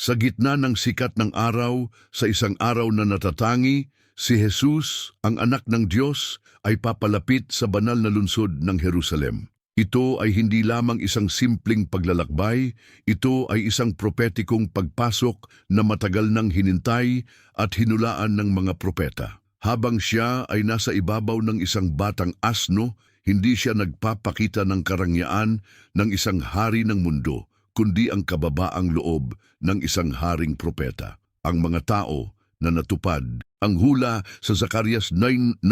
Sa gitna ng sikat ng araw, sa isang araw na natatangi, si Jesus, ang anak ng Diyos, ay papalapit sa banal na lungsod ng Jerusalem. Ito ay hindi lamang isang simpleng paglalakbay, ito ay isang propetikong pagpasok na matagal nang hinintay at hinulaan ng mga propeta. Habang siya ay nasa ibabaw ng isang batang asno, hindi siya nagpapakita ng karangyaan ng isang hari ng mundo, kundi ang kababaang loob ng isang haring propeta. Ang mga tao na natupad, ang hula sa Zacarias 9.9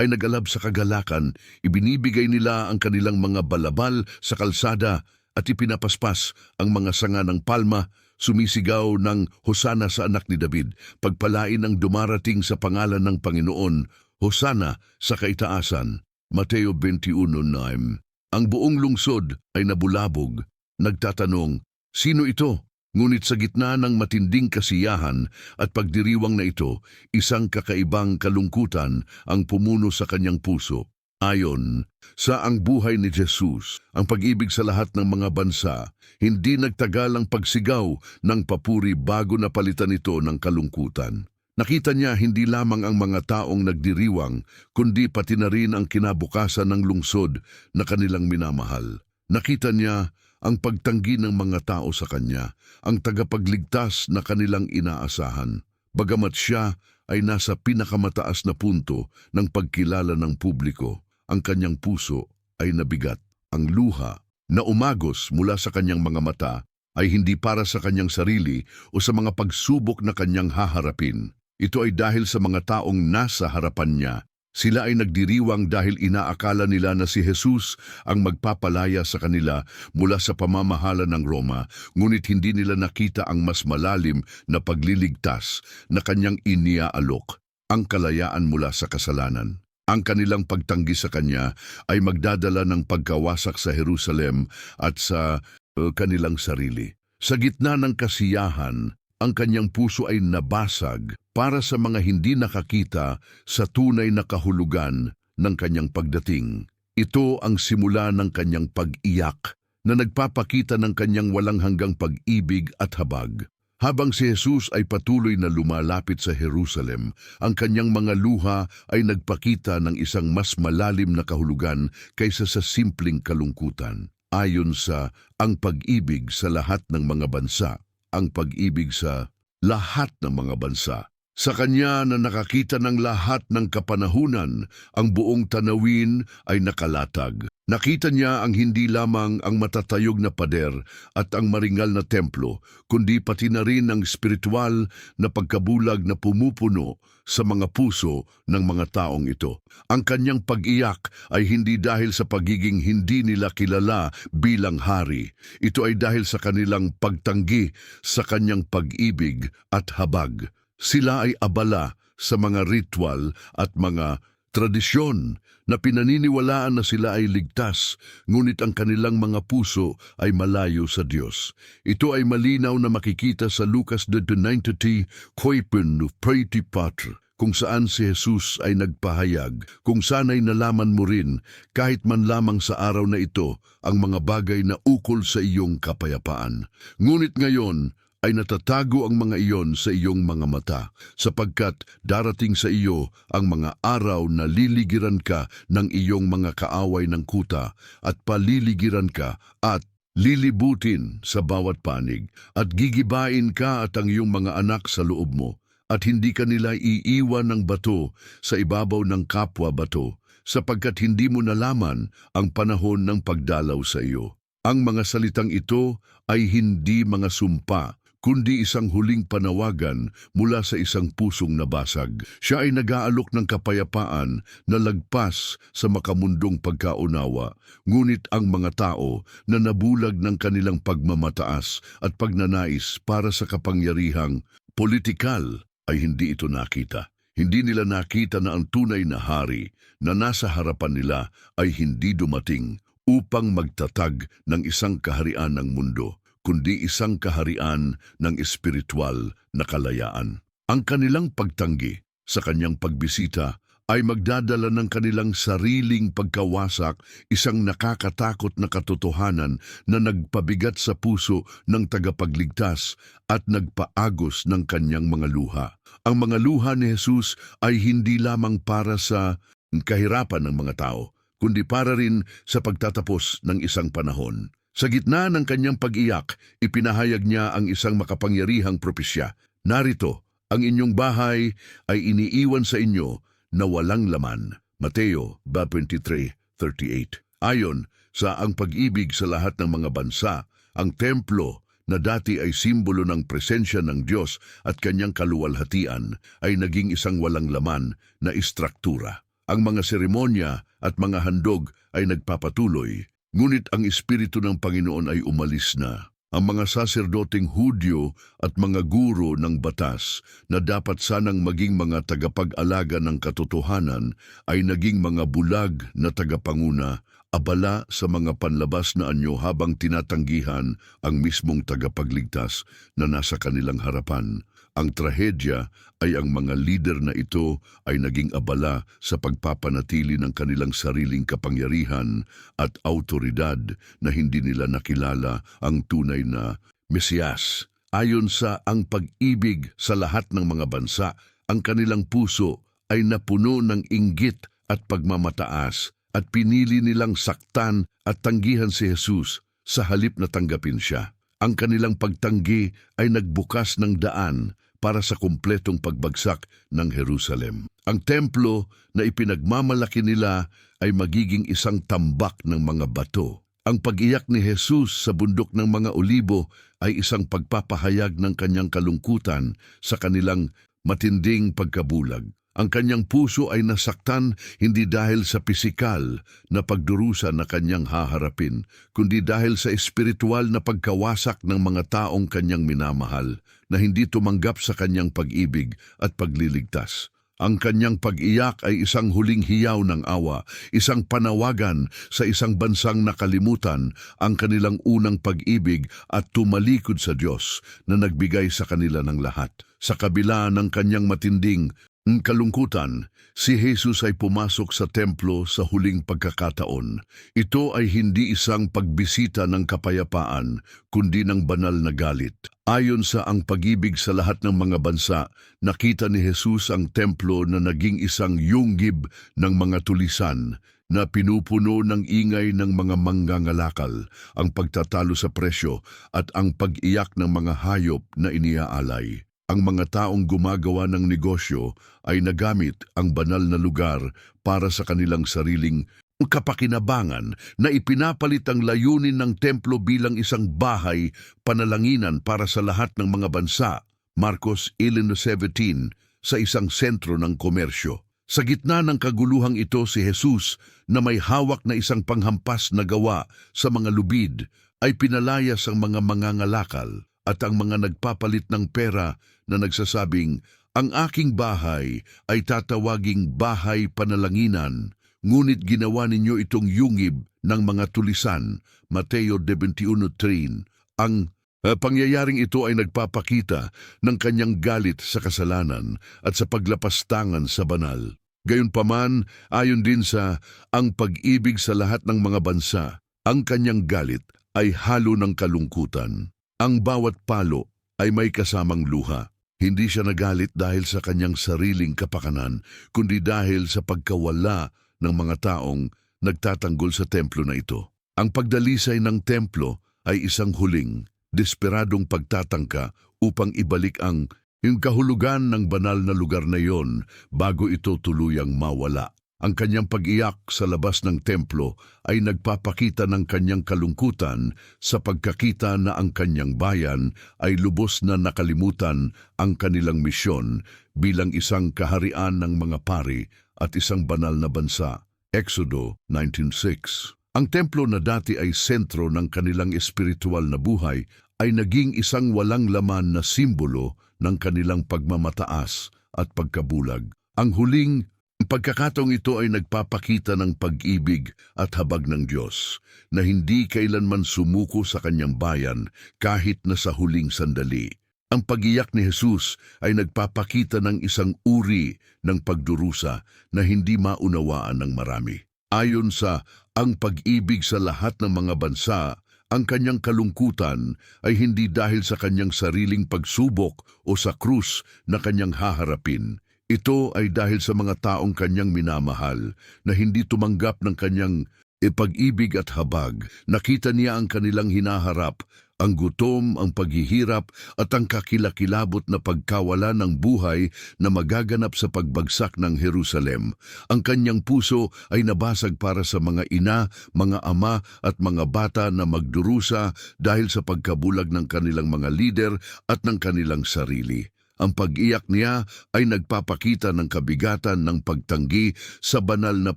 ay nagalab sa kagalakan, ibinibigay nila ang kanilang mga balabal sa kalsada at ipinapaspas ang mga sanga ng palma, sumisigaw ng Hosana sa anak ni David, pagpalain ang dumarating sa pangalan ng Panginoon, Hosana sa kaitaasan. Mateo 21.9 Ang buong lungsod ay nabulabog, nagtatanong, Sino ito? Ngunit sa gitna ng matinding kasiyahan at pagdiriwang na ito, isang kakaibang kalungkutan ang pumuno sa kanyang puso. Ayon sa ang buhay ni Jesus, ang pag-ibig sa lahat ng mga bansa, hindi nagtagal ang pagsigaw ng papuri bago napalitan ito ng kalungkutan. Nakita niya hindi lamang ang mga taong nagdiriwang, kundi pati na rin ang kinabukasan ng lungsod na kanilang minamahal. Nakita niya ang pagtanggi ng mga tao sa kanya, ang tagapagligtas na kanilang inaasahan. Bagamat siya ay nasa pinakamataas na punto ng pagkilala ng publiko, ang kanyang puso ay nabigat. Ang luha na umagos mula sa kanyang mga mata ay hindi para sa kanyang sarili o sa mga pagsubok na kanyang haharapin. Ito ay dahil sa mga taong nasa harapan niya. Sila ay nagdiriwang dahil inaakala nila na si Jesus ang magpapalaya sa kanila mula sa pamamahala ng Roma, ngunit hindi nila nakita ang mas malalim na pagliligtas na kanyang iniaalok, ang kalayaan mula sa kasalanan. Ang kanilang pagtanggi sa kanya ay magdadala ng pagkawasak sa Jerusalem at sa uh, kanilang sarili. Sa gitna ng kasiyahan, ang kanyang puso ay nabasag para sa mga hindi nakakita sa tunay na kahulugan ng kanyang pagdating. Ito ang simula ng kanyang pag-iyak na nagpapakita ng kanyang walang hanggang pag-ibig at habag. Habang si Jesus ay patuloy na lumalapit sa Jerusalem, ang kanyang mga luha ay nagpakita ng isang mas malalim na kahulugan kaysa sa simpleng kalungkutan. Ayon sa ang pag-ibig sa lahat ng mga bansa, ang pag-ibig sa lahat ng mga bansa. Sa kanya na nakakita ng lahat ng kapanahunan, ang buong tanawin ay nakalatag. Nakita niya ang hindi lamang ang matatayog na pader at ang maringal na templo, kundi pati na rin ang spiritual na pagkabulag na pumupuno sa mga puso ng mga taong ito. Ang kanyang pag-iyak ay hindi dahil sa pagiging hindi nila kilala bilang hari. Ito ay dahil sa kanilang pagtanggi sa kanyang pag-ibig at habag. Sila ay abala sa mga ritual at mga tradisyon na pinaniniwalaan na sila ay ligtas, ngunit ang kanilang mga puso ay malayo sa Diyos. Ito ay malinaw na makikita sa Lucas 19.90, Koipen of Pretty Patre, kung saan si Jesus ay nagpahayag, kung sana'y nalaman mo rin, kahit man lamang sa araw na ito, ang mga bagay na ukol sa iyong kapayapaan. Ngunit ngayon, ay natatago ang mga iyon sa iyong mga mata, sapagkat darating sa iyo ang mga araw na liligiran ka ng iyong mga kaaway ng kuta at paliligiran ka at lilibutin sa bawat panig at gigibain ka at ang iyong mga anak sa loob mo at hindi ka nila iiwan ng bato sa ibabaw ng kapwa bato sapagkat hindi mo nalaman ang panahon ng pagdalaw sa iyo. Ang mga salitang ito ay hindi mga sumpa, kundi isang huling panawagan mula sa isang pusong nabasag. Siya ay nag-aalok ng kapayapaan na lagpas sa makamundong pagkaunawa, ngunit ang mga tao na nabulag ng kanilang pagmamataas at pagnanais para sa kapangyarihang politikal ay hindi ito nakita. Hindi nila nakita na ang tunay na hari na nasa harapan nila ay hindi dumating upang magtatag ng isang kaharian ng mundo, kundi isang kaharian ng espiritual na kalayaan. Ang kanilang pagtanggi sa kanyang pagbisita ay magdadala ng kanilang sariling pagkawasak, isang nakakatakot na katotohanan na nagpabigat sa puso ng tagapagligtas at nagpaagos ng kanyang mga luha. Ang mga luha ni Jesus ay hindi lamang para sa kahirapan ng mga tao, kundi para rin sa pagtatapos ng isang panahon. Sa gitna ng kanyang pag-iyak, ipinahayag niya ang isang makapangyarihang propesya. Narito, ang inyong bahay ay iniiwan sa inyo na walang laman. Mateo 23:38. Ayon sa ang pag-ibig sa lahat ng mga bansa, ang templo na dati ay simbolo ng presensya ng Diyos at kanyang kaluwalhatian ay naging isang walang laman na istruktura. Ang mga seremonya at mga handog ay nagpapatuloy, ngunit ang Espiritu ng Panginoon ay umalis na. Ang mga saserdoteng Hudyo at mga guro ng batas na dapat sanang maging mga tagapag-alaga ng katotohanan ay naging mga bulag na tagapanguna, abala sa mga panlabas na anyo habang tinatanggihan ang mismong tagapagligtas na nasa kanilang harapan. Ang trahedya ay ang mga lider na ito ay naging abala sa pagpapanatili ng kanilang sariling kapangyarihan at autoridad na hindi nila nakilala ang tunay na Mesiyas. Ayon sa ang pag-ibig sa lahat ng mga bansa, ang kanilang puso ay napuno ng inggit at pagmamataas at pinili nilang saktan at tanggihan si Jesus sa halip na tanggapin siya. Ang kanilang pagtanggi ay nagbukas ng daan para sa kumpletong pagbagsak ng Jerusalem. Ang templo na ipinagmamalaki nila ay magiging isang tambak ng mga bato. Ang pag-iyak ni Jesus sa bundok ng mga olibo ay isang pagpapahayag ng kanyang kalungkutan sa kanilang matinding pagkabulag. Ang kanyang puso ay nasaktan hindi dahil sa pisikal na pagdurusa na kanyang haharapin, kundi dahil sa espiritual na pagkawasak ng mga taong kanyang minamahal na hindi tumanggap sa kanyang pag-ibig at pagliligtas. Ang kanyang pag-iyak ay isang huling hiyaw ng awa, isang panawagan sa isang bansang nakalimutan ang kanilang unang pag-ibig at tumalikod sa Diyos na nagbigay sa kanila ng lahat. Sa kabila ng kanyang matinding kalungkutan, si Jesus ay pumasok sa templo sa huling pagkakataon. Ito ay hindi isang pagbisita ng kapayapaan, kundi ng banal na galit. Ayon sa ang pag-ibig sa lahat ng mga bansa, nakita ni Jesus ang templo na naging isang yunggib ng mga tulisan na pinupuno ng ingay ng mga manggangalakal, ang pagtatalo sa presyo at ang pag-iyak ng mga hayop na iniaalay. Ang mga taong gumagawa ng negosyo ay nagamit ang banal na lugar para sa kanilang sariling kapakinabangan na ipinapalit ang layunin ng templo bilang isang bahay panalanginan para sa lahat ng mga bansa. Marcos 11.17 sa isang sentro ng komersyo. Sa gitna ng kaguluhang ito si Jesus na may hawak na isang panghampas na gawa sa mga lubid ay pinalayas ang mga mangangalakal at ang mga nagpapalit ng pera na nagsasabing, Ang aking bahay ay tatawaging bahay panalanginan, ngunit ginawa ninyo itong yungib ng mga tulisan. Mateo 21.3 Ang uh, pangyayaring ito ay nagpapakita ng kanyang galit sa kasalanan at sa paglapastangan sa banal. Gayunpaman, ayon din sa ang pag-ibig sa lahat ng mga bansa, ang kanyang galit ay halo ng kalungkutan. Ang bawat palo ay may kasamang luha. Hindi siya nagalit dahil sa kanyang sariling kapakanan, kundi dahil sa pagkawala ng mga taong nagtatanggol sa templo na ito. Ang pagdalisay ng templo ay isang huling, desperadong pagtatangka upang ibalik ang yung kahulugan ng banal na lugar na iyon bago ito tuluyang mawala. Ang kanyang pag-iyak sa labas ng templo ay nagpapakita ng kanyang kalungkutan sa pagkakita na ang kanyang bayan ay lubos na nakalimutan ang kanilang misyon bilang isang kaharian ng mga pari at isang banal na bansa. Exodo 19.6 Ang templo na dati ay sentro ng kanilang espiritual na buhay ay naging isang walang laman na simbolo ng kanilang pagmamataas at pagkabulag. Ang huling Pagkakataong ito ay nagpapakita ng pag-ibig at habag ng Diyos na hindi kailanman sumuko sa kanyang bayan kahit na sa huling sandali. Ang pagiyak ni Jesus ay nagpapakita ng isang uri ng pagdurusa na hindi maunawaan ng marami. Ayon sa ang pag-ibig sa lahat ng mga bansa, ang kanyang kalungkutan ay hindi dahil sa kanyang sariling pagsubok o sa krus na kanyang haharapin. Ito ay dahil sa mga taong kanyang minamahal na hindi tumanggap ng kanyang ipag-ibig at habag. Nakita niya ang kanilang hinaharap, ang gutom, ang paghihirap at ang kakilakilabot na pagkawala ng buhay na magaganap sa pagbagsak ng Jerusalem. Ang kanyang puso ay nabasag para sa mga ina, mga ama at mga bata na magdurusa dahil sa pagkabulag ng kanilang mga lider at ng kanilang sarili. Ang pag-iyak niya ay nagpapakita ng kabigatan ng pagtanggi sa banal na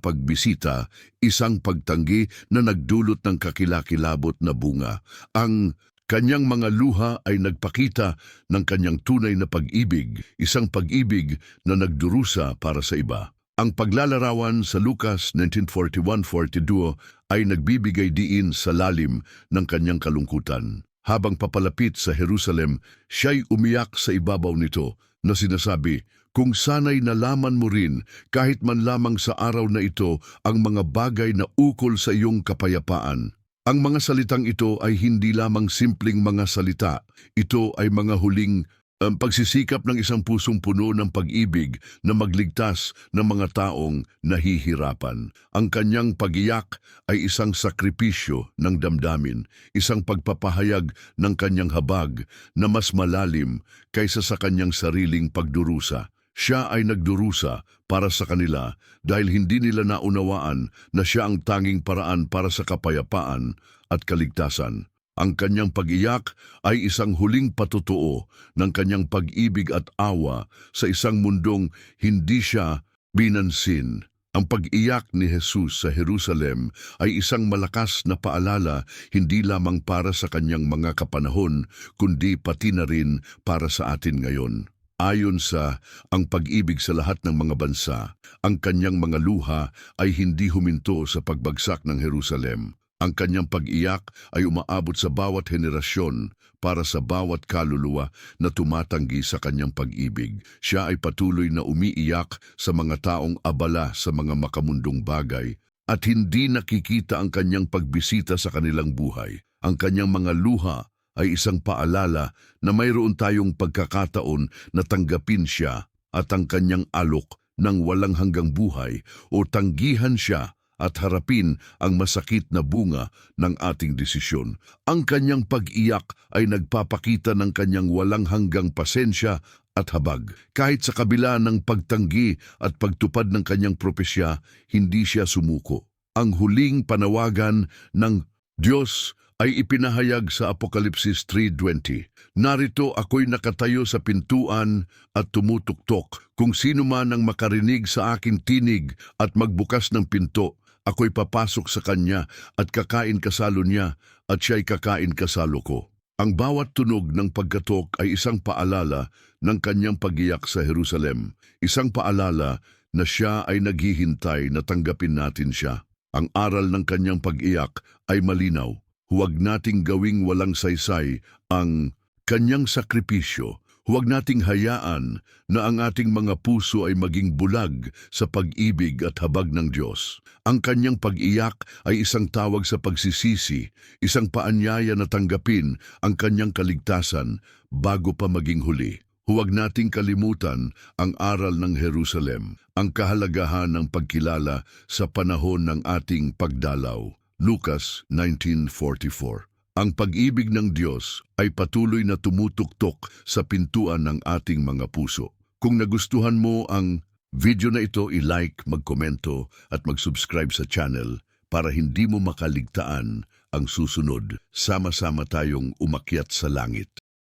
pagbisita, isang pagtanggi na nagdulot ng kakilakilabot na bunga. Ang kanyang mga luha ay nagpakita ng kanyang tunay na pag-ibig, isang pag-ibig na nagdurusa para sa iba. Ang paglalarawan sa Lucas 1941-42 ay nagbibigay diin sa lalim ng kanyang kalungkutan. Habang papalapit sa Jerusalem, siya'y umiyak sa ibabaw nito na sinasabi, Kung sana'y nalaman mo rin kahit man lamang sa araw na ito ang mga bagay na ukol sa iyong kapayapaan. Ang mga salitang ito ay hindi lamang simpleng mga salita. Ito ay mga huling ang pagsisikap ng isang pusong puno ng pag-ibig na magligtas ng mga taong nahihirapan. Ang kanyang pagiyak ay isang sakripisyo ng damdamin, isang pagpapahayag ng kanyang habag na mas malalim kaysa sa kanyang sariling pagdurusa. Siya ay nagdurusa para sa kanila dahil hindi nila naunawaan na siya ang tanging paraan para sa kapayapaan at kaligtasan. Ang kanyang pag-iyak ay isang huling patutuo ng kanyang pag-ibig at awa sa isang mundong hindi siya binansin. Ang pag-iyak ni Jesus sa Jerusalem ay isang malakas na paalala hindi lamang para sa kanyang mga kapanahon, kundi pati na rin para sa atin ngayon. Ayon sa ang pag-ibig sa lahat ng mga bansa, ang kanyang mga luha ay hindi huminto sa pagbagsak ng Jerusalem. Ang kanyang pag-iyak ay umaabot sa bawat henerasyon para sa bawat kaluluwa na tumatanggi sa kanyang pag-ibig. Siya ay patuloy na umiiyak sa mga taong abala sa mga makamundong bagay at hindi nakikita ang kanyang pagbisita sa kanilang buhay. Ang kanyang mga luha ay isang paalala na mayroon tayong pagkakataon na tanggapin siya at ang kanyang alok ng walang hanggang buhay o tanggihan siya at harapin ang masakit na bunga ng ating desisyon. Ang kanyang pag-iyak ay nagpapakita ng kanyang walang hanggang pasensya at habag. Kahit sa kabila ng pagtanggi at pagtupad ng kanyang propesya, hindi siya sumuko. Ang huling panawagan ng Diyos ay ipinahayag sa Apokalipsis 3.20. Narito ako'y nakatayo sa pintuan at tumutuktok. Kung sino man ang makarinig sa aking tinig at magbukas ng pinto, ako'y papasok sa kanya at kakain kasalo niya at siya'y kakain kasalo ko. Ang bawat tunog ng pagkatok ay isang paalala ng kanyang pagiyak sa Jerusalem. Isang paalala na siya ay naghihintay na tanggapin natin siya. Ang aral ng kanyang pag-iyak ay malinaw. Huwag nating gawing walang saysay ang kanyang sakripisyo. Huwag nating hayaan na ang ating mga puso ay maging bulag sa pag-ibig at habag ng Diyos. Ang kanyang pag-iyak ay isang tawag sa pagsisisi, isang paanyaya na tanggapin ang kanyang kaligtasan bago pa maging huli. Huwag nating kalimutan ang aral ng Jerusalem, ang kahalagahan ng pagkilala sa panahon ng ating pagdalaw. Lucas 1944 Ang pag-ibig ng Diyos ay patuloy na tumutuktok sa pintuan ng ating mga puso. Kung nagustuhan mo ang video na ito, i-like, magkomento at mag-subscribe sa channel para hindi mo makaligtaan ang susunod. Sama-sama tayong umakyat sa langit.